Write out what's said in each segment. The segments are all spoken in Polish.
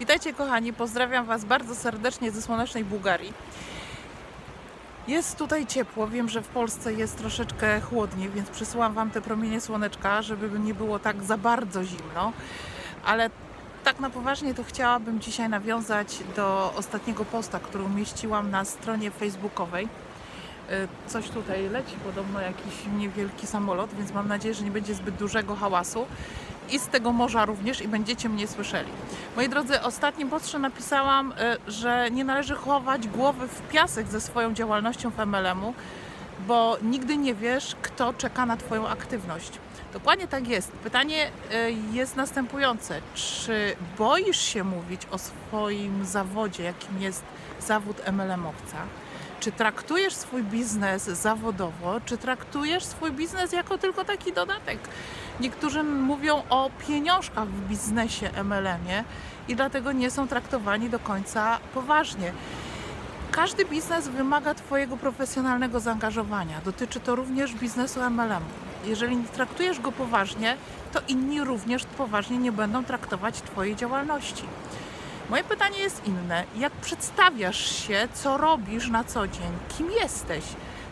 Witajcie kochani, pozdrawiam Was bardzo serdecznie ze słonecznej Bułgarii. Jest tutaj ciepło, wiem, że w Polsce jest troszeczkę chłodniej, więc przysyłam Wam te promienie słoneczka, żeby nie było tak za bardzo zimno. Ale tak na poważnie to chciałabym dzisiaj nawiązać do ostatniego posta, który umieściłam na stronie facebookowej. Y, Coś tutaj leci, podobno jakiś niewielki samolot, więc mam nadzieję, że nie będzie zbyt dużego hałasu i z tego morza również i będziecie mnie słyszeli. Moi drodzy, ostatnim postrze napisałam, y, że nie należy chować głowy w piasek ze swoją działalnością w MLM-u, bo nigdy nie wiesz, kto czeka na Twoją aktywność. Dokładnie tak jest. Pytanie y, jest następujące. Czy boisz się mówić o swoim zawodzie, jakim jest zawód MLM-owca? Czy traktujesz swój biznes zawodowo, czy traktujesz swój biznes jako tylko taki dodatek? Niektórzy mówią o pieniążkach w biznesie MLM-ie i dlatego nie są traktowani do końca poważnie. Każdy biznes wymaga Twojego profesjonalnego zaangażowania. Dotyczy to również biznesu MLM. Jeżeli nie traktujesz go poważnie, to inni również poważnie nie będą traktować Twojej działalności. Moje pytanie jest inne. Jak przedstawiasz się, co robisz na co dzień? Kim jesteś?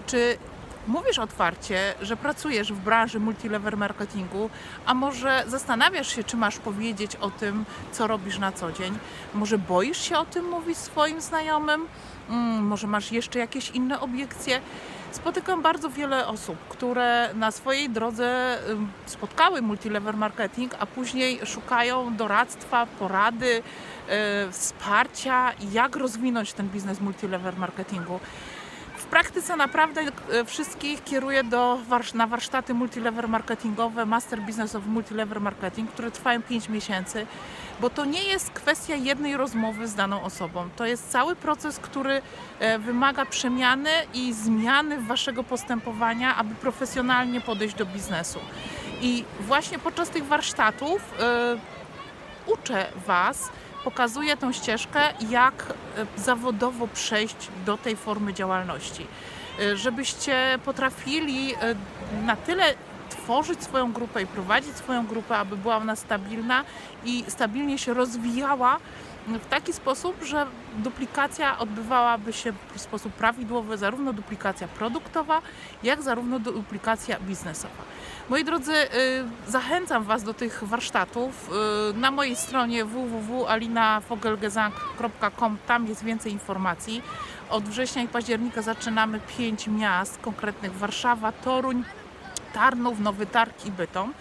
Czy mówisz otwarcie, że pracujesz w branży multilevel marketingu, a może zastanawiasz się, czy masz powiedzieć o tym, co robisz na co dzień? Może boisz się o tym mówić swoim znajomym? Mm, może masz jeszcze jakieś inne obiekcje? Spotykam bardzo wiele osób, które na swojej drodze spotkały multilevel marketing, a później szukają doradztwa, porady, e, wsparcia, jak rozwinąć ten biznes multilevel marketingu. W praktyce naprawdę e, wszystkich kieruję do na warsztaty multilevel marketingowe, Master Business of Multilevel Marketing, które trwają 5 miesięcy, bo to nie jest kwestia jednej rozmowy z daną osobą. To jest cały proces, który e, wymaga przemiany i zmiany waszego postępowania, aby profesjonalnie podejść do biznesu. I właśnie podczas tych warsztatów e, uczę Was, pokazuję tą ścieżkę, jak e, zawodowo przejść do tej formy działalności. E, Żebyście potrafili e, na tyle tworzyć swoją grupę i prowadzić swoją grupę, aby była ona stabilna i stabilnie się rozwijała w taki sposób, że duplikacja odbywałaby się w sposób prawidłowy, zarówno duplikacja produktowa, jak zarówno duplikacja biznesowa. Moi drodzy, y, zachęcam Was do tych warsztatów. Y, Na mojej stronie www.alinafogelgesang.com tam jest więcej informacji. Od września i października zaczynamy pięć miast konkretnych: Warszawa, Toruń, Tarnów, Nowy Targ i Bytom.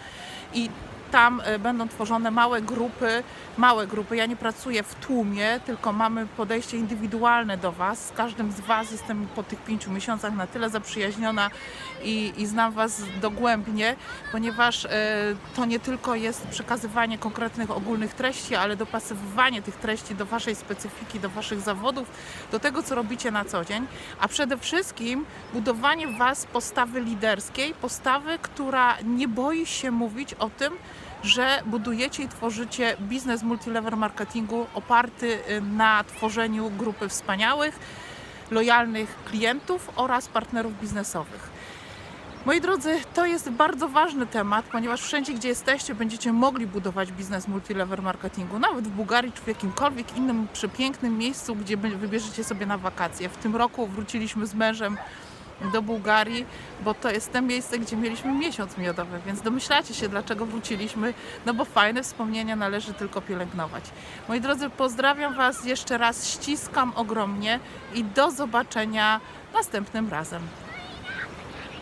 I tam e, będą tworzone małe grupy, małe grupy. Ja nie pracuję w tłumie, tylko mamy podejście indywidualne do Was. Z każdym z Was jestem po tych pięciu miesiącach na tyle zaprzyjaźniona i, i znam Was dogłębnie, ponieważ e, to nie tylko jest przekazywanie konkretnych ogólnych treści, ale dopasowywanie tych treści do Waszej specyfiki, do Waszych zawodów, do tego, co robicie na co dzień, a przede wszystkim budowanie Was postawy liderskiej, postawy, która nie boi się mówić o tym, że budujecie i tworzycie biznes multilevel marketingu oparty y, na tworzeniu grupy wspaniałych, lojalnych klientów oraz partnerów biznesowych. Moi drodzy, to jest bardzo ważny temat, ponieważ wszędzie, gdzie jesteście, będziecie mogli budować biznes multilevel marketingu, nawet w Bułgarii czy w jakimkolwiek innym przepięknym miejscu, gdzie wy- wybierzecie sobie na wakacje. W tym roku wróciliśmy z mężem do Bułgarii, bo to jest to miejsce, gdzie mieliśmy miesiąc miodowy, więc domyślacie się, dlaczego wróciliśmy, no bo fajne wspomnienia należy tylko pielęgnować. Moi drodzy, pozdrawiam Was jeszcze raz, ściskam ogromnie i do zobaczenia następnym razem.